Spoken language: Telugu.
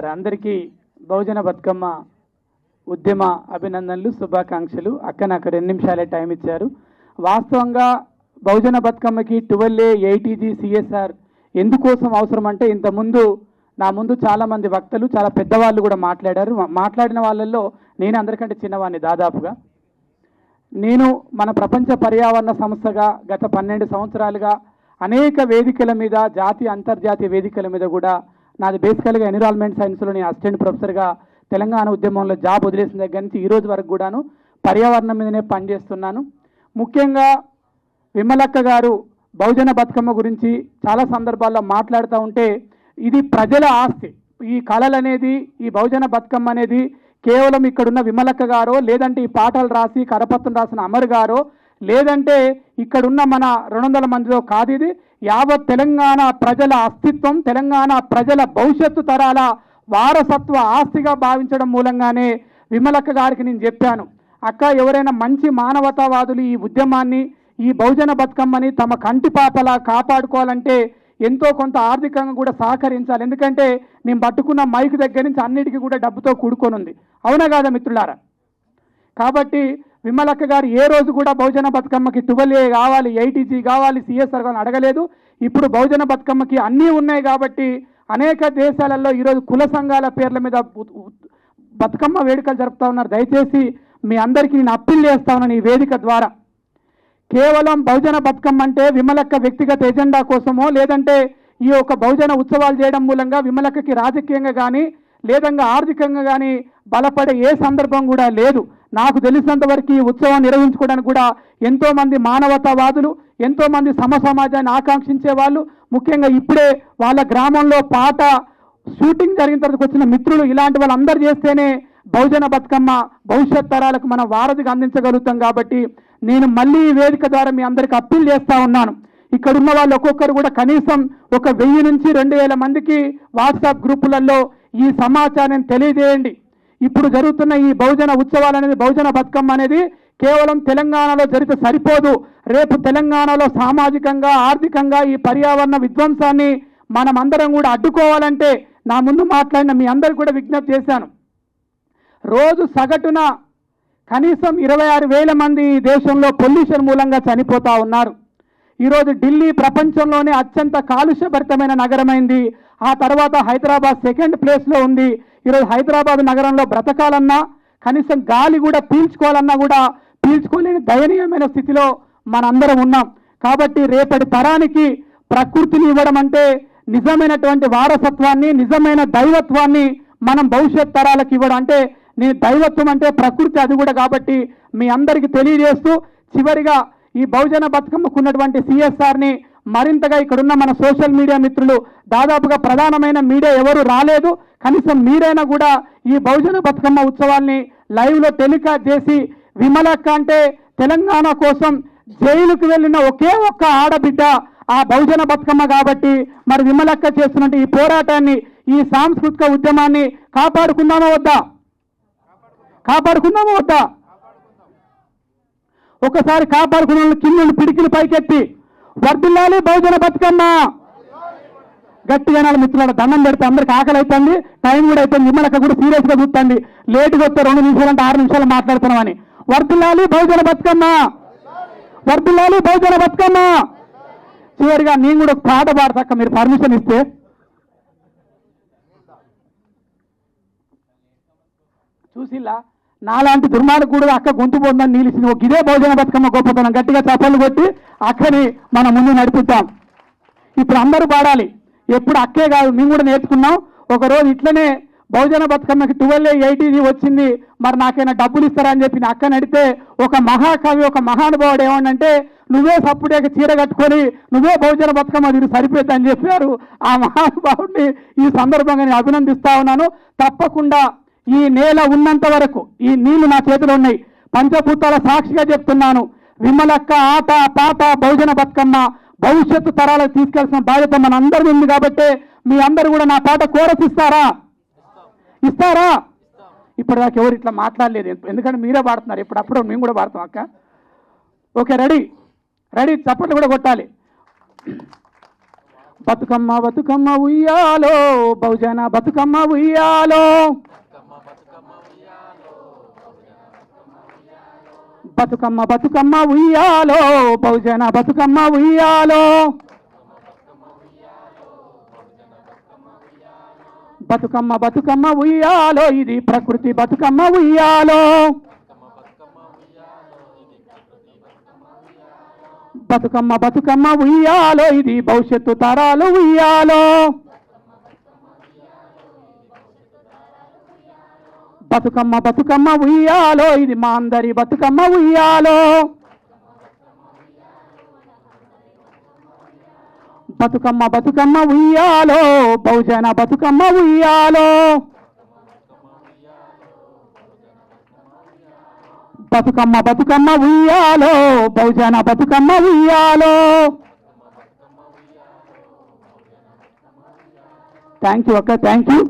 మరి అందరికీ బహుజన బతుకమ్మ ఉద్యమ అభినందనలు శుభాకాంక్షలు. అక్క నాకు రెండు నిమిషాలే టైం ఇచ్చారు. వాస్తవంగా బహుజన బతుకమ్మకి ట్వెల్వ్ ఏ ఎయిటీజీ సిఎస్ఆర్ ఎందుకోసం అవసరం అంటే ఇంతకుముందు నా ముందు చాలామంది వక్తలు చాలా పెద్దవాళ్ళు కూడా మాట్లాడారు. మాట్లాడిన వాళ్ళల్లో నేను అందరికంటే చిన్నవాడిని దాదాపుగా. నేను మన ప్రపంచ పర్యావరణ సంస్థగా గత పన్నెండు సంవత్సరాలుగా అనేక వేదికల మీద జాతీయ అంతర్జాతీయ వేదికల మీద కూడా నాది బేసికల్గా ఎన్విరాన్మెంట్ సైన్స్లో నేను అసిస్టెంట్ ప్రొఫెసర్గా తెలంగాణ ఉద్యమంలో జాబ్ వదిలేసిన దగ్గర నుంచి ఈరోజు వరకు కూడాను పర్యావరణం మీదనే పనిచేస్తున్నాను. ముఖ్యంగా విమలక్క గారు బహుజన బతుకమ్మ గురించి చాలా సందర్భాల్లో మాట్లాడుతూ ఉంటే ఇది ప్రజల ఆస్తి. ఈ కళలు అనేది ఈ బహుజన బతుకమ్మ అనేది కేవలం ఇక్కడున్న విమలక్క గారో లేదంటే ఈ పాటలు రాసి కరపత్రం రాసిన అమర్ గారో లేదంటే ఇక్కడున్న మన రెండు వందల మందిలో కాదు ఇది. యావత్ తెలంగాణ ప్రజల అస్తిత్వం తెలంగాణ ప్రజల భవిష్యత్తు తరాల వారసత్వ ఆస్తిగా భావించడం మూలంగానే విమలక్క గారికి నేను చెప్పాను. అక్క ఎవరైనా మంచి మానవతావాదులు ఈ ఉద్యమాన్ని ఈ బహుజన బతుకమ్మని తమ కంటి పాపలా కాపాడుకోవాలంటే ఎంతో కొంత ఆర్థికంగా కూడా సహకరించాలి. ఎందుకంటే నేను పట్టుకున్న మైక్ దగ్గర నుంచి అన్నిటికీ కూడా డబ్బుతో కూడుకొని ఉంది. అవునా కాదా మిత్రులారా? కాబట్టి విమలక్క గారు ఏ రోజు కూడా బహుజన బతుకమ్మకి ట్వెల్వ్ ఏ కావాలి ఎయిటీజీ కావాలి సిఎస్ఆర్ కావాలని అడగలేదు. ఇప్పుడు బహుజన బతుకమ్మకి అన్నీ ఉన్నాయి కాబట్టి అనేక దేశాలలో ఈరోజు కుల సంఘాల పేర్ల మీద బతుకమ్మ వేడుకలు జరుపుతా ఉన్నారు. దయచేసి మీ అందరికీ నేను అప్పీల్ చేస్తా ఉన్నాను ఈ వేదిక ద్వారా. కేవలం బహుజన బతుకమ్మ అంటే విమలక్క వ్యక్తిగత ఎజెండా కోసమో లేదంటే ఈ యొక్క బహుజన ఉత్సవాలు చేయడం మూలంగా విమలక్కకి రాజకీయంగా కానీ లేదంగా ఆర్థికంగా కానీ బలపడే ఏ సందర్భం కూడా లేదు. నాకు తెలిసినంత వరకు ఈ ఉత్సవం నిర్వహించుకోవడానికి కూడా ఎంతోమంది మానవతావాదులు ఎంతోమంది సమ సమాజాన్ని ఆకాంక్షించే వాళ్ళు ముఖ్యంగా ఇప్పుడే వాళ్ళ గ్రామంలో పాట షూటింగ్ జరిగిన తర్వాత వచ్చిన మిత్రులు ఇలాంటి వాళ్ళందరూ చేస్తేనే బహుజన బతుకమ్మ భవిష్యత్ తరాలకు మనం వారధిగా అందించగలుగుతాం కాబట్టి నేను మళ్ళీ ఈ వేదిక ద్వారా మీ అందరికి అప్పీల్ చేస్తూ ఉన్నాను. ఇక్కడ ఉన్న వాళ్ళు ఒక్కొక్కరు కూడా కనీసం ఒక వెయ్యి నుంచి రెండు వేల మందికి వాట్సాప్ గ్రూపులలో ఈ సమాచారాన్ని తెలియజేయండి. ఇప్పుడు జరుగుతున్న ఈ బహుజన ఉత్సవాలు అనేది బహుజన బతుకమ్మ అనేది కేవలం తెలంగాణలో జరిగితే సరిపోదు. రేపు తెలంగాణలో సామాజికంగా ఆర్థికంగా ఈ పర్యావరణ విధ్వంసాన్ని మనం అందరం కూడా అడ్డుకోవాలంటే నా ముందు మాట్లాడిన మీ అందరికి కూడా విజ్ఞప్తి చేశాను. రోజు సగటున కనీసం ఇరవై ఆరు వేల మంది ఈ దేశంలో పొల్యూషన్ మూలంగా చనిపోతూ ఉన్నారు. ఈరోజు ఢిల్లీ ప్రపంచంలోనే అత్యంత కాలుష్యభరితమైన నగరమైంది. ఆ తర్వాత హైదరాబాద్ సెకండ్ ప్లేస్లో ఉంది. ఈరోజు హైదరాబాద్ నగరంలో బ్రతకాలన్నా కనీసం గాలి కూడా పీల్చుకోవాలన్నా కూడా పీల్చుకోలేని దయనీయమైన స్థితిలో మనందరం ఉన్నాం. కాబట్టి రేపటి తరానికి ప్రకృతిని ఇవ్వడం అంటే నిజమైనటువంటి వారసత్వాన్ని నిజమైన దైవత్వాన్ని మనం భవిష్యత్ తరాలకు ఇవ్వడం అంటే నేను దైవత్వం అంటే ప్రకృతి అది కూడా కాబట్టి మీ అందరికీ తెలియజేస్తూ చివరిగా ఈ బహుజన బతుకమ్మకున్నటువంటి సిఎస్ఆర్ని మరింతగా ఇక్కడున్న మన సోషల్ మీడియా మిత్రులు దాదాపుగా ప్రధానమైన మీడియా ఎవరు రాలేదు. కనీసం మీరైనా కూడా ఈ బహుజన బతుకమ్మ ఉత్సవాల్ని లైవ్లో టెలికాస్ట్ చేసి విమలక్క అంటే తెలంగాణ కోసం జైలుకు వెళ్ళిన ఒకే ఒక్క ఆడబిడ్డ ఆ బహుజన బతుకమ్మ కాబట్టి మరి విమలక్క చేస్తున్నట్టు ఈ పోరాటాన్ని ఈ సాంస్కృతిక ఉద్యమాన్ని కాపాడుకుందామా వద్దా? కాపాడుకుందామా వద్దా? ఒకసారి కాపాడుకున్న వాళ్ళు కింద పిడికిలు పైకెత్తి వర్దిల్లాలి బహుజన బతుకమ్మ. గట్టిగా నాలుగు మిత్రులు దండం పెడితే అందరికి ఆకలి అవుతుంది టైం కూడా అయిపోయింది మిమ్మల్ని కూడా సీరియస్గా చూస్తుంది. లేటుగా వస్తే రెండు నిమిషాలు అంటే ఆరు నిమిషాలు మాట్లాడుతున్నామని. వర్దిల్లాలి బహుజన బతుకమ్మ. వర్దిల్లాలి బహుజన బతుకమ్మ. చివరిగా నేను కూడా ఒక పాట పాడతాక మీరు పర్మిషన్ ఇస్తే. చూసిల్లా? నాలాంటి దుర్మార్గుడు అక్క గొంతు పొందని నిలిచిన ఒక ఇదే భోజన బతుకమ్మ గొప్పతనం. గట్టిగా చప్పలు కొట్టి అక్కని మన ముందు నడిపిద్దాం. ఇప్పుడు అందరూ పాడాలి. ఎప్పుడు అక్కే కాదు మేము కూడా నేర్చుకున్నాం. ఒక రోజు ఇట్లనే బహుజన బతుకమ్మకి ట్వెల్వ్ ఎయిటీది వచ్చింది. మరి నాకైనా డబ్బులు ఇస్తారా అని చెప్పి నా అక్క నడితే ఒక మహాకవి ఒక మహానుభావుడు ఏమంటే నువ్వే సప్పుడేక చీర కట్టుకొని నువ్వే బహుజన బతుకమ్మ నీకు సరిపోద్దని చెప్పారు. ఆ మహానుభావుడిని ఈ సందర్భంగా నేను అభినందిస్తా ఉన్నాను. తప్పకుండా ఈ నేల ఉన్నంత వరకు ఈ నీళ్ళు నా చేతిలో ఉన్నాయి. పంచభూతాల సాక్షిగా చెప్తున్నాను. విమలక్క ఆట పాట బహుజన బతుకమ్మ భవిష్యత్తు తరాలకు తీసుకెళ్సిన బాధ్యత మన అందరి ఉంది కాబట్టి మీ అందరూ కూడా నా పాట కోరస్ ఇస్తారా? ఇస్తారా? ఇప్పటిదాకా ఎవరు ఇట్లా మాట్లాడలేదు. ఎందుకంటే మీరే పాడుతున్నారు. ఇప్పుడప్పుడు మేము కూడా పాడతాం అక్క. Okay ready. రెడీ చప్పట్లు కూడా కొట్టాలి. బతుకమ్మ బతుకమ్మ ఉయ్యాలో బహుజన బతుకమ్మ ఉయ్యాలో. బతుకమ్మ బతుకమ్మ ఉయ్యాలో బహుజన బతుకమ్మ ఉయ్యాలో. బతుకమ్మ బతుకమ్మ ఉయ్యాలో ఇది ప్రకృతి బతుకమ్మ ఉయ్యాలో. బతుకమ్మ బతుకమ్మ ఉయ్యాలో ఇది భవిష్యత్తు తరాలు ఉయ్యాలో. బతుకమ్మ బతుకమ్మ ఉయ్యాలో ఇది మా అందరి బతుకమ్మ ఉయ్యాలో. బతుకమ్మ బతుకమ్మ ఉయ్యాలో బహుజన బతుకమ్మ ఉయ్యాలో. బతుకమ్మ బతుకమ్మ ఉయ్యాలో బహుజన బతుకమ్మ ఉయ్యాలో. థ్యాంక్ యూ అక్క థ్యాంక్ యూ